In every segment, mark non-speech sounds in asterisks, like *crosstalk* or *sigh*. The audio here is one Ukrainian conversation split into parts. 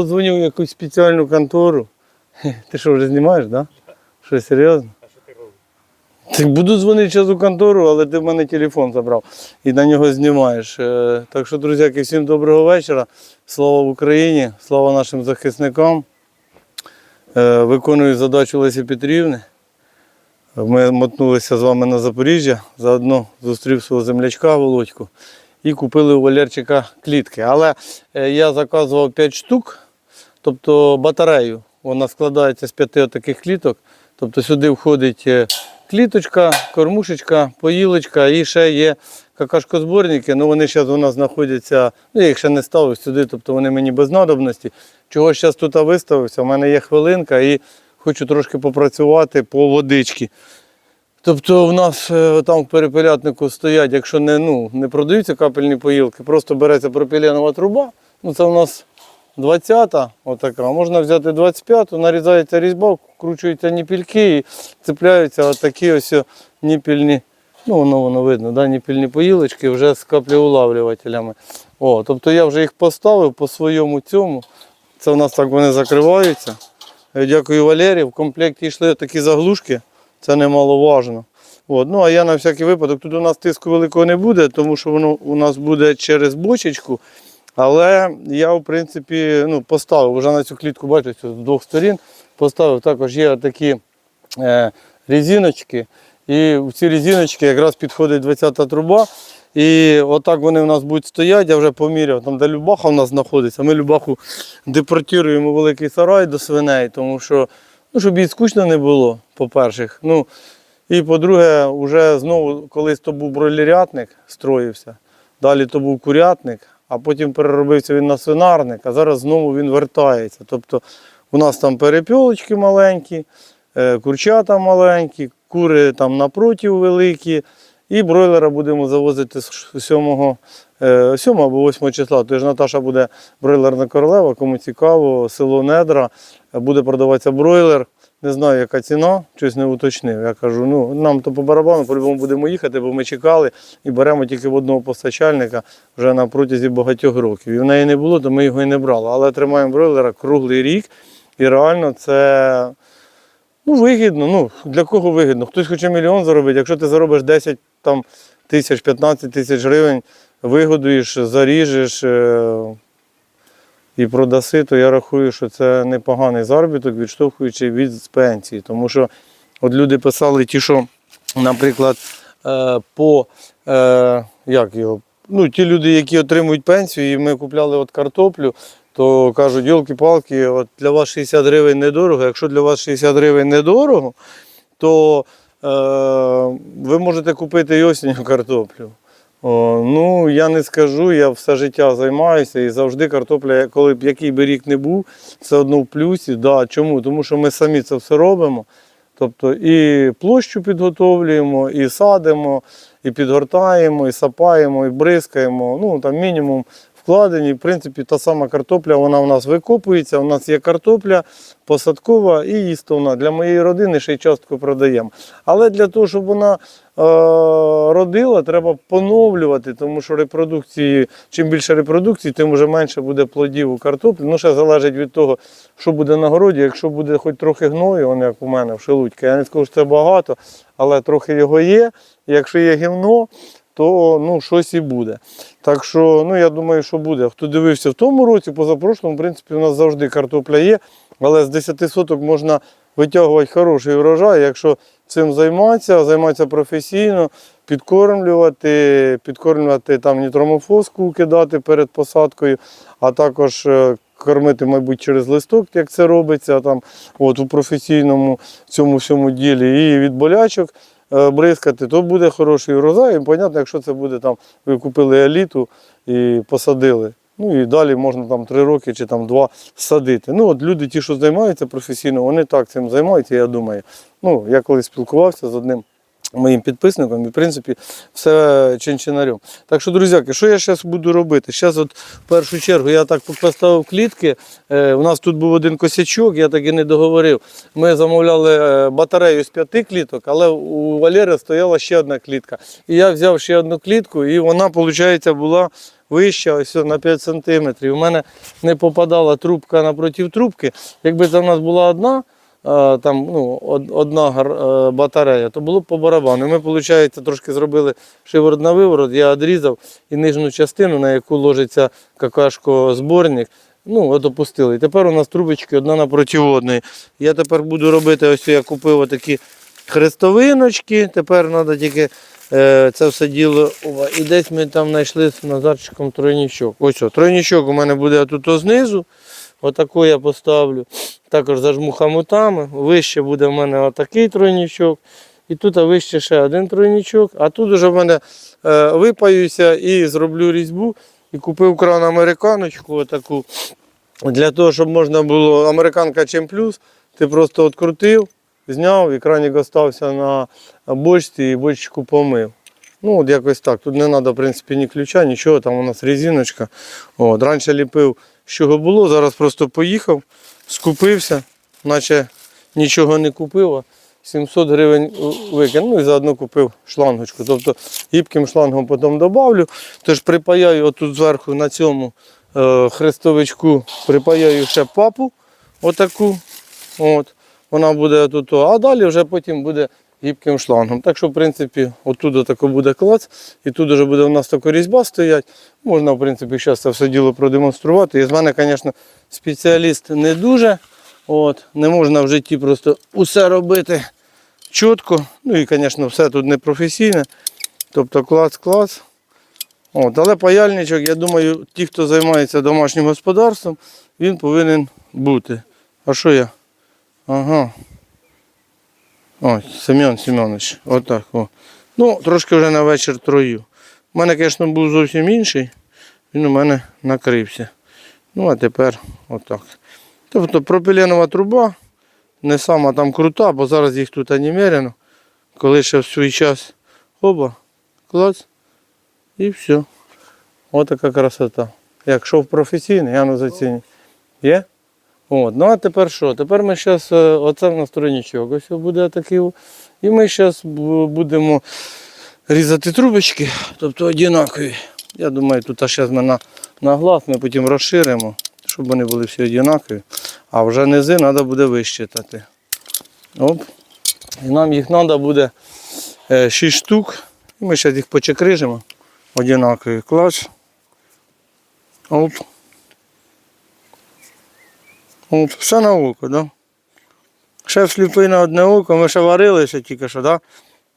Дзвонив в якусь спеціальну контору. Ти що, вже знімаєш. Да? Що, серйозно? Так буду дзвонити зараз у контору, але ти в мене телефон забрав і на нього знімаєш. Е, Так що, друзяки, всім доброго вечора. Слава Україні, слава нашим захисникам. Е, Виконую задачу Лесі Петрівни. Ми мотнулися з вами на Запоріжжя, заодно зустрів свого землячка Володьку і купили у Валерчика клітки. Але е, я заказував 5 штук, тобто батарею. Вона складається з п'яти таких кліток. Тобто сюди входить е, кліточка, кормушечка, поїлочка і ще є какашкозборники. Ну вони зараз у нас знаходяться, ну я їх ще не ставив сюди, тобто вони мені без надобності. Чого зараз тут виставився? У мене є хвилинка і хочу трошки попрацювати по водичці. Тобто в нас е, там в перепелятнику стоять, якщо не, ну, не продаються капельні поїлки, просто береться пропіленова труба. Ну це у нас 20-та, отака. Можна взяти 25-ту, нарізається різьба, вкручуються ніпільки і цепляються отакі ось ніпільні, ну воно воно видно, да, ніпільні поїлочки вже з каплеулавлювателями. О, тобто я вже їх поставив по своєму цьому. Це у нас так вони закриваються. Е, Дякую Валерії. В комплекті йшли такі заглушки. Це немаловажно. От. Ну, а я на всякий випадок, тут у нас тиску великого не буде, тому що воно у нас буде через бочечку. Але я, в принципі, ну, поставив вже на цю клітку, бачите, з двох сторін. Поставив також є такі е, резиночки. І в ці резиночки якраз підходить 20-та труба. І отак вони у нас будуть стояти, я вже поміряв, там де Любаха у нас знаходиться. Ми Любаху депортуємо великий сарай до свиней, тому що Ну, щоб їй скучно не було, по-перше. Ну, і по-друге, вже знову колись то був бройлерятник, строївся, далі то був курятник, а потім переробився він на свинарник, а зараз знову він вертається. Тобто у нас там перепілочки маленькі, е, курчата маленькі, кури там напротив великі. І бройлера будемо завозити з 7, 7 або 8 числа. Тож Наташа буде бройлерна королева, кому цікаво, село Недра, буде продаватися бройлер. Не знаю, яка ціна, щось не уточнив. Я кажу, ну нам то по барабану, по-любому будемо їхати, бо ми чекали і беремо тільки в одного постачальника вже на протязі багатьох років. І в неї не було, то ми його і не брали. Але тримаємо бройлера круглий рік. І реально це ну, вигідно. Ну, для кого вигідно? Хтось хоче мільйон заробити. Якщо ти заробиш 10 там, тисяч, 15 тисяч гривень, вигодуєш, заріжеш е, і продаси, то я рахую, що це непоганий заробіток, відштовхуючи від пенсії. Тому що от люди писали ті, що, наприклад, е, по е, як його, ну, ті люди, які отримують пенсію, і ми купляли от картоплю, то кажуть, йолки-палки, от для вас 60 гривень недорого. Якщо для вас 60 гривень недорого, то е, ви можете купити і осінню картоплю. О, ну, я не скажу, я все життя займаюся і завжди картопля, коли б який би рік не був, все одно в плюсі. Да. Чому? Тому що ми самі це все робимо. Тобто і площу підготовлюємо, і садимо, і підгортаємо, і сапаємо, і бризкаємо. Ну, там мінімум вкладені. В принципі, та сама картопля, вона у нас викопується. У нас є картопля посадкова і їстовна. Для моєї родини ще й частку продаємо. Але для того, щоб вона е, родила, треба поновлювати, тому що репродукції, чим більше репродукції, тим вже менше буде плодів у картоплі. Ну, ще залежить від того, що буде на городі. Якщо буде хоч трохи гною, он, як у мене в шелудька, я не скажу, що це багато, але трохи його є. Якщо є гівно, то ну, щось і буде. Так що, ну я думаю, що буде. Хто дивився в тому році, позапрошлому, в принципі, у нас завжди картопля є, але з 10 соток можна витягувати хороший урожай, якщо цим займатися, займатися професійно, підкормлювати, підкормлювати там нітромофоску кидати перед посадкою, а також е, кормити, мабуть, через листок, як це робиться там, от, у професійному цьому всьому ділі, і від болячок бризкати, то буде хороший урожай. І, понятно, якщо це буде там, ви купили еліту і посадили. Ну і далі можна там три роки чи там два садити. Ну от люди, ті, що займаються професійно, вони так цим займаються, я думаю. Ну, я колись спілкувався з одним моїм підписником і, в принципі, все чинчинарем. Так що, друзяки, що я зараз буду робити? Зараз от в першу чергу я так поставив клітки. Е, у нас тут був один косячок, я так і не договорив. Ми замовляли е, батарею з п'яти кліток, але у Валери стояла ще одна клітка. І я взяв ще одну клітку, і вона, виходить, була вища, ось на 5 см. У мене не попадала трубка напроти трубки. Якби це в нас була одна, там, ну, одна е, батарея, то було по барабану. Ми, виходить, трошки зробили шиворот на виворот, я відрізав і нижню частину, на яку ложиться какашко-зборник, ну, от. І тепер у нас трубочки одна напроти одної. Я тепер буду робити, ось я купив отакі хрестовиночки, тепер треба тільки е, це все діло. Ова, І десь ми там знайшли з Назарчиком тройничок. Ось о, тройничок у мене буде тут знизу. Отаку я поставлю. Також зажму хамутами. Вище буде в мене отакий тройничок. І тут вище ще один тройничок. А тут вже в мене е, випаюся і зроблю різьбу. І купив кран американочку отаку. Для того, щоб можна було американка чим плюс, ти просто відкрутив, зняв, і краник остався на бочці і бочку помив. Ну, от якось так. Тут не треба, в принципі, ні ключа, нічого, там у нас резиночка. От. Раніше ліпив, чого було, зараз просто поїхав, скупився, наче нічого не купив, а 700 гривень викинув. Ну і заодно купив шлангочку. Тобто гібким шлангом потім додавлю. Тож припаяю отут зверху на цьому е, хрестовичку, припаяю ще папу отаку. От. Вона буде тут, а далі вже потім буде гібким шлангом. Так що, в принципі, отут тако буде клац, і тут вже буде у нас така різьба стоять. Можна, в принципі, зараз це все діло продемонструвати. І з мене, звісно, спеціаліст не дуже. От, не можна в житті просто усе робити чітко. Ну і, звісно, все тут не професійне. Тобто клац-клац. От, але паяльничок, я думаю, ті, хто займається домашнім господарством, він повинен бути. А що я? Ага. Ой, Семен Семенович, отак. О. Ну, трошки вже на вечір трою. У мене, звісно, був зовсім інший. Він у мене накрився. Ну, а тепер отак. Тобто пропиленова труба не сама там крута, бо зараз їх тут немерено. Коли ще в свій час оба, клац, і все. Отака красота. Якщо в професійний, я не заціню. Є? От. Ну а тепер що? Тепер ми зараз, оце в нас тройничок, ось буде такий. І ми зараз будемо різати трубочки, тобто однакові. Я думаю, тут зараз ми на, на глаз, ми потім розширимо, щоб вони були всі однакові. А вже низи треба буде вищитати. Оп. І нам їх треба буде 6 штук. І ми зараз їх почекрижимо. Однакові клач. Оп. Оп. Все на око, да? Шеф сліпий на одне око, ми ще варили ще тільки що, да?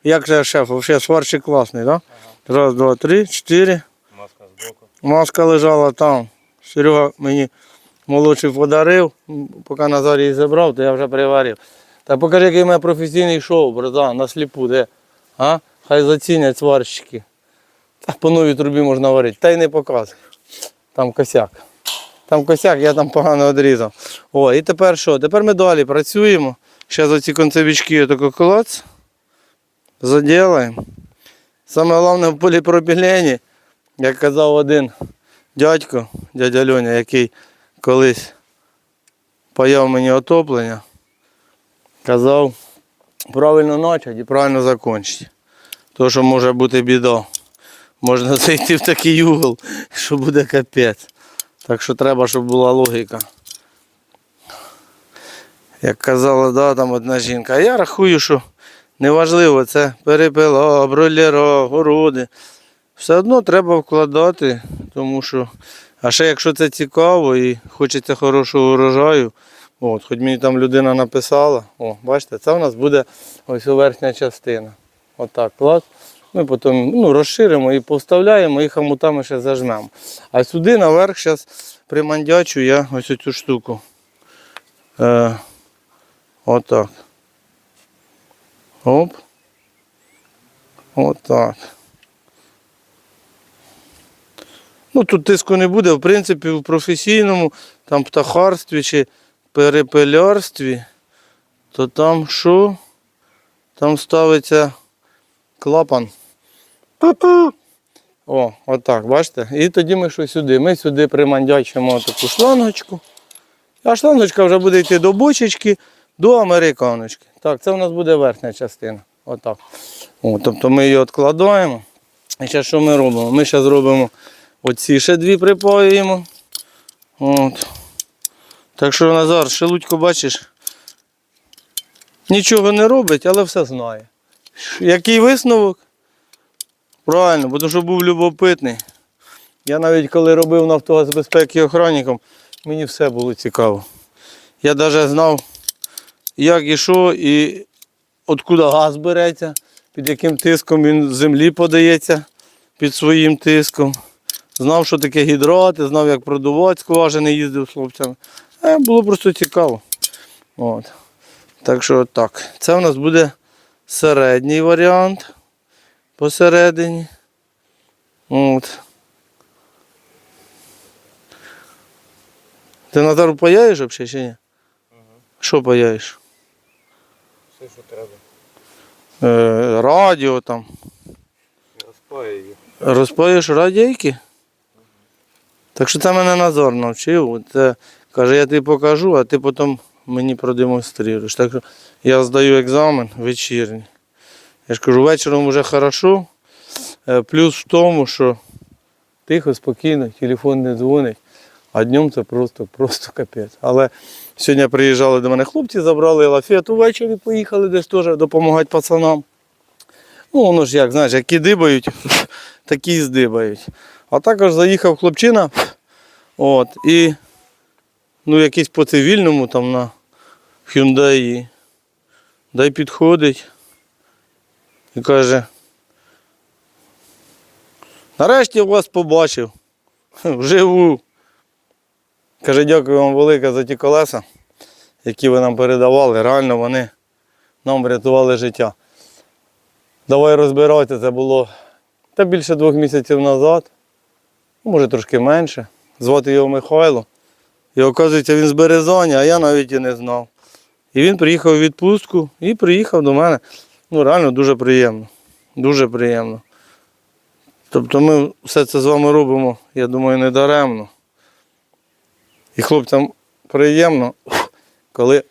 Як же шеф? Взагалі сварщик класний, да? Раз, два, три, чотири. Маска збоку. Маска лежала там. Серега мені молодший подарив, поки Назар її забрав, то я вже приварив. Та покажи, який у мене професійний шоу, братан, на сліпу, де? А? Хай зацінять сварщики. Та по новій трубі можна варити. Та й не показуй. Там косяк. Там косяк, я там погано відрізав. О, і тепер що? Тепер ми далі працюємо. Зараз оці концевички отако клац. Заділаємо. Саме головне в поліпропілені, як казав один дядько, дядя Льоня, який колись паяв мені отоплення, казав, правильно почати і правильно закінчити. То, що може бути біда. Можна *laughs* зайти в такий угол, що буде капець. Так що треба, щоб була логіка. Як казала, да, там одна жінка, а я рахую, що неважливо, це перепила, бройлера, городи. Все одно треба вкладати, тому що, а ще якщо це цікаво і хочеться хорошого урожаю, от, хоч мені там людина написала, о, бачите, це у нас буде ось верхня частина. Отак, клас. Ми потім ну, розширимо і повставляємо, і хамутами ще зажмемо. А сюди наверх зараз примандячу я ось цю штуку. Е, отак. Оп. Отак. Ну, тут тиску не буде, в принципі, в професійному там птахарстві чи перепелярстві, то там що? Там ставиться клапан. Ту-ту. О, отак, бачите? І тоді ми що сюди? Ми сюди примандячимо таку шлангочку. А шлангочка вже буде йти до бочечки, до американочки. Так, це у нас буде верхня частина. Отак. О, тобто ми її відкладаємо. І зараз що ми робимо? Ми зараз робимо Оці ще дві припаюємо. От. Так що Назар, шелудько, бачиш, нічого не робить, але все знає. Який висновок? Правильно, бо що був любопитний. Я навіть коли робив Нафтогаз безпеки охранником, мені все було цікаво. Я навіть знав, як і що, і откуди газ береться, під яким тиском він з землі подається під своїм тиском. Знав, що таке гідрати, знав, як продувати скважини, їздив з хлопцями. Е, було просто цікаво. От. Так що так. Це у нас буде середній варіант посередині. От. Ти Назару паяєш взагалі чи ні? Що паяєш? Все, що треба. Е, радіо там. Розпаю. Розпаєш радійки? Так що це мене Назар навчив. Це, каже, я тобі покажу, а ти потім мені продемонструєш. Так що я здаю екзамен вечірній. Я ж кажу, вечором вже хорошо. Е, Плюс в тому, що тихо, спокійно, телефон не дзвонить, а днем це просто, просто *laughs* капець. Але сьогодні приїжджали до мене хлопці, забрали лафет увечері, поїхали десь теж допомагати пацанам. Ну, воно ж як, знаєш, які дибають, *laughs* такі і здибають. А також заїхав хлопчина, от, і ну, якийсь по цивільному там на Hyundai. Дай підходить і каже. Нарешті вас побачив. *laughs* Вживу. Каже, дякую вам велике за ті колеса, які ви нам передавали. Реально вони нам врятували життя. Давай розбирати, це було та більше двох місяців назад, може трошки менше. Звати його Михайло. І оказується, він з Березані, а я навіть і не знав. І він приїхав у відпустку і приїхав до мене. Ну, реально дуже приємно. Дуже приємно. Тобто ми все це з вами робимо, я думаю, не даремно. І хлопцям приємно, коли,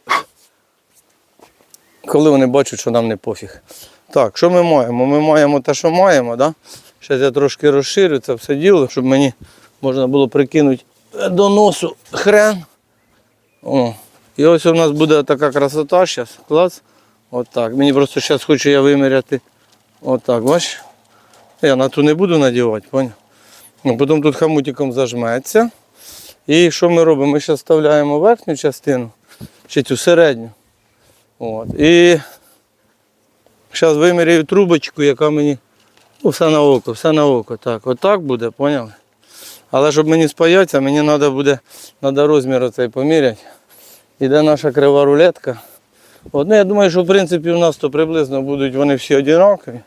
коли вони бачать, що нам не пофіг. Так, що ми маємо? Ми маємо те, що маємо, да? Зараз я трошки розширю це все діло, щоб мені можна було прикинути до носу хрен. О. І ось у нас буде така красота зараз. Клас. Отак. Мені просто зараз хочу я виміряти. Отак, бачиш? Я на ту не буду надівати, поняв? Ну, Потім тут хамутиком зажметься. І що ми робимо? Ми зараз вставляємо верхню частину, чи цю середню. От. І зараз виміряю трубочку, яка мені. Ну, все на око, все на око. Так, отак буде, поняли? Але щоб мені спаятися, мені треба буде треба розмір оцей поміряти. Іде наша крива рулетка. От, ну, я думаю, що в принципі у нас то приблизно будуть вони всі однакові.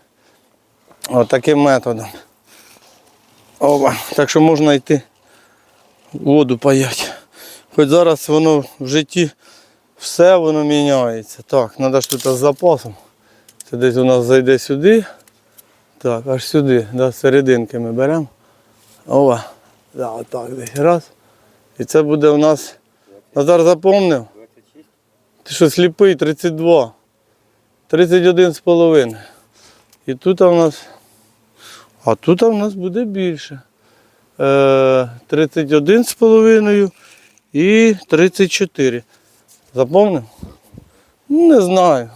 От таким методом. Опа. Так що можна йти воду паяти. Хоч зараз воно в житті все воно міняється. Так, треба ж тут з запасом. Це десь у нас зайде сюди. Так, аж сюди, да, серединки ми беремо. Ова. Да, отак десь. Раз. І це буде у нас. Назар запомнив? 26. Ти що сліпий, 32. 31 з половиною. І тут у нас. А тут у нас буде більше. Е, 31 з половиною і 34. Запомнив? Ну, не знаю.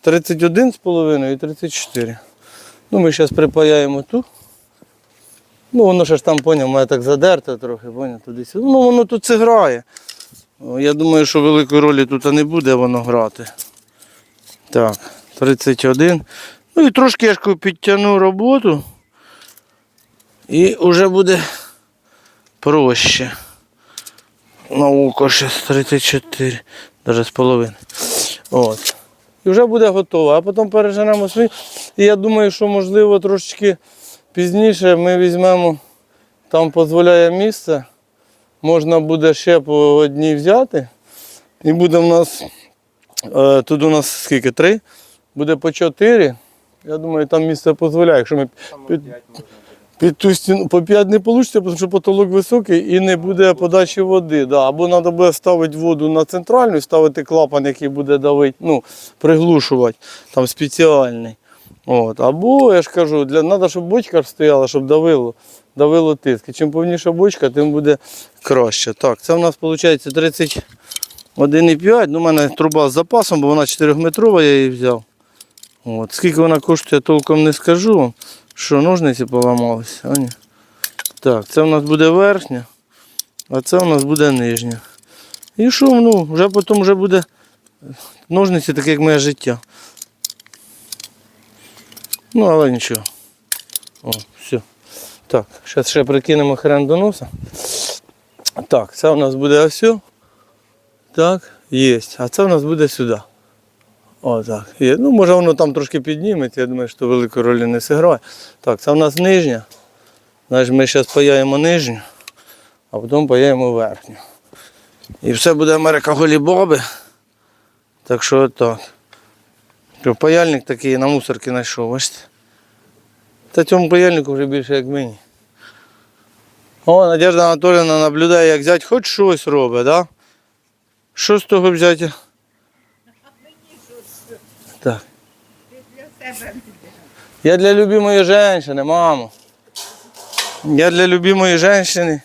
31 з половиною і 34. Ну, ми зараз припаяємо ту. Ну, воно ж там, поняв, має так задерте трохи, поняв, туди сюди. Ну, воно тут це грає. О, Я думаю, що великої ролі тут не буде воно грати. Так, 31. Ну і трошки я ж підтягну роботу. І вже буде проще. На око ще з 34, навіть з половини. От. І вже буде готово. А потім переженемо свій. І я думаю, що можливо трошечки пізніше ми візьмемо, там дозволяє місце. Можна буде ще по одній взяти. І буде в нас, е, тут у нас скільки? Три? Буде по чотири. Я думаю, там місце дозволяє. Якщо ми під, 5 можна буде. під ту стіну по 5 не вийде, тому що потолок високий і не буде подачі води. Да. Або треба буде ставити воду на центральну, ставити клапан, який буде давити, ну, приглушувати, там спеціальний. От. Або, я ж кажу, для, треба, щоб бочка стояла, щоб давило. Давило тиск. Чим повніша бочка, тим буде краще. Так, це у нас виходить 31,5. Ну, у мене труба з запасом, бо вона 4-метрова, я її взяв. От. Скільки вона коштує, толком не скажу. Що ножниці поламалися. Ні. Так, це у нас буде верхня, а це у нас буде нижня. І що, ну, вже потім вже буде ножниці, таке як моє життя. Ну, але нічого. О. Так, зараз ще прикинемо хрен до носа. Так, це у нас буде ось. Так, є. А це у нас буде сюди. О, так. Є. Ну, може воно там трошки підніметься, я думаю, що великої ролі не зіграє. Так, це у нас нижня. Значить, ми зараз паяємо нижню, а потім паяємо верхню. І все буде Америка голі боби. Так що так. Паяльник такий на мусорці знайшов, бачите? Та цьому паяльнику вже більше як мені. О, Надежда Анатоліївна наблюдає, як зять хоч щось робить, да? Що з того взяття? Так. Я для любимої жінки, мамо. Я для любимої жінки.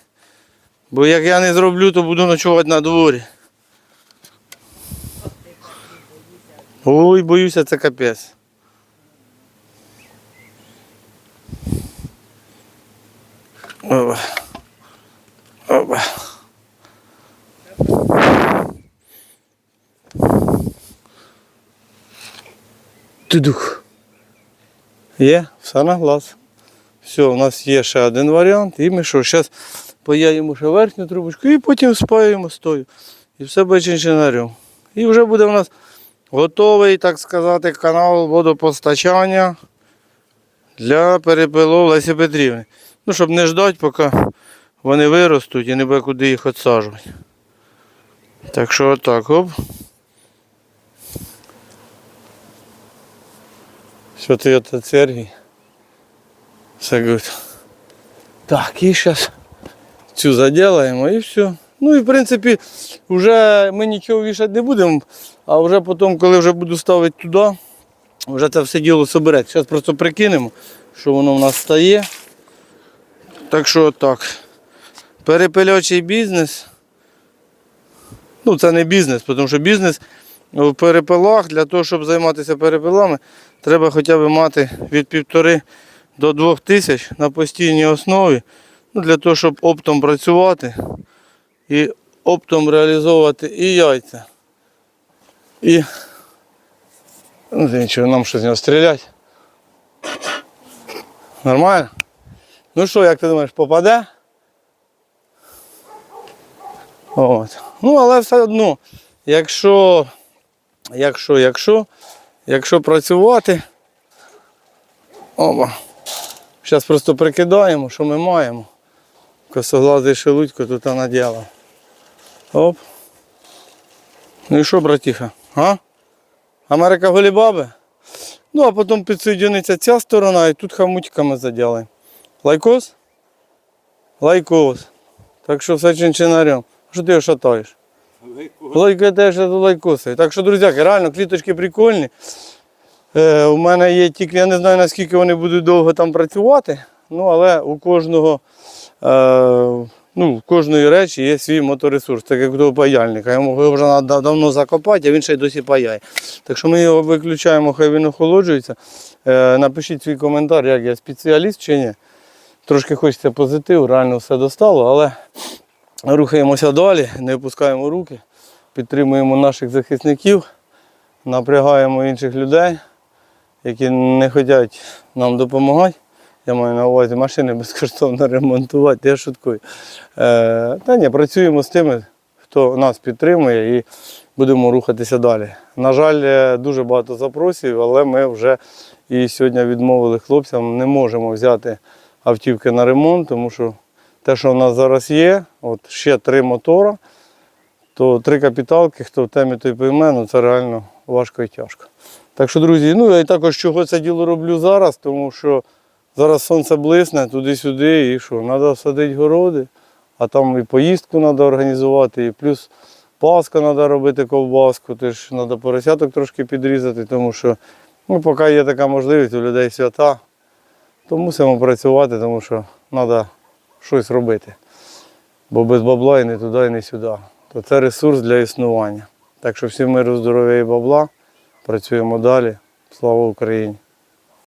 Бо як я не зроблю, то буду ночувати на дворі. Ой, боюся, це капець. Опа. Опа. Тудух. Є, все на глаз. Все, у нас є ще один варіант. І ми що, зараз паяємо ще верхню трубочку і потім спаюємо стою. І все буде чинчинарем. І вже буде у нас готовий, так сказати, канал водопостачання для перепилу Лесі Петрівни. Ну, щоб не ждати, поки вони виростуть і не буде куди їх відсаджувати. Так що отак, оп. Ти это Сергій? Все good. Так, і зараз цю заділаємо і все. Ну і в принципі, вже ми нічого вішати не будемо, а вже потім, коли вже буду ставити туди, вже це все діло собереться. Зараз просто прикинемо, що воно в нас стає. Так що так. Перепильочий бізнес. Ну, це не бізнес, тому що бізнес в перепилах, для того, щоб займатися перепилами, треба хоча б мати від півтори до двох тисяч на постійній основі. Ну, для того, щоб оптом працювати і оптом реалізовувати і яйця. І ну, нічого, нам що з нього стріляти. Нормально? Ну що, як ти думаєш, попаде? От. Ну, але все одно, якщо, якщо, якщо, якщо працювати, оба. Зараз просто прикидаємо, що ми маємо. Косоглазий шелудько тут наділа. Оп. Ну і що, братіха? А? Америка голібаби? Ну, а потім підсоединиться ця сторона і тут хамутиками заділаємо. Лайкос? Лайкос. Так що все чинчинарем. Що ти його шатаєш? Лайка теж лайкоси. Так що, друзяки, реально кліточки прикольні. Е, у мене є тільки, я не знаю наскільки вони будуть довго там працювати, ну але у кожного, е, ну, у кожної речі є свій моторесурс, так як того паяльника. Йому вже треба давно закопати, а він ще й досі паяє. Так що ми його виключаємо, хай він охолоджується. Е, напишіть свій коментар, як я спеціаліст чи ні. Трошки хочеться позитиву, реально все достало, але рухаємося далі, не опускаємо руки, підтримуємо наших захисників, напрягаємо інших людей, які не хочуть нам допомагати. Я маю на увазі машини безкоштовно ремонтувати, я шуткую. Е, та ні, працюємо з тими, хто нас підтримує і будемо рухатися далі. На жаль, е, дуже багато запросів, але ми вже і сьогодні відмовили хлопцям, не можемо взяти автівки на ремонт, тому що те, що в нас зараз є, от ще три мотора, то три капіталки, хто в темі той пойме, ну це реально важко і тяжко. Так що, друзі, ну я також чого це діло роблю зараз, тому що зараз сонце блисне туди-сюди, і що, треба садити городи, а там і поїздку треба організувати, і плюс паска треба робити ковбаску, теж треба поросяток трошки підрізати, тому що ну, поки є така можливість у людей свята, то мусимо працювати, тому що треба щось робити. Бо без бабла і не туди, і не сюди. То це ресурс для існування. Так що всім миру, здоров'я і бабла. Працюємо далі. Слава Україні!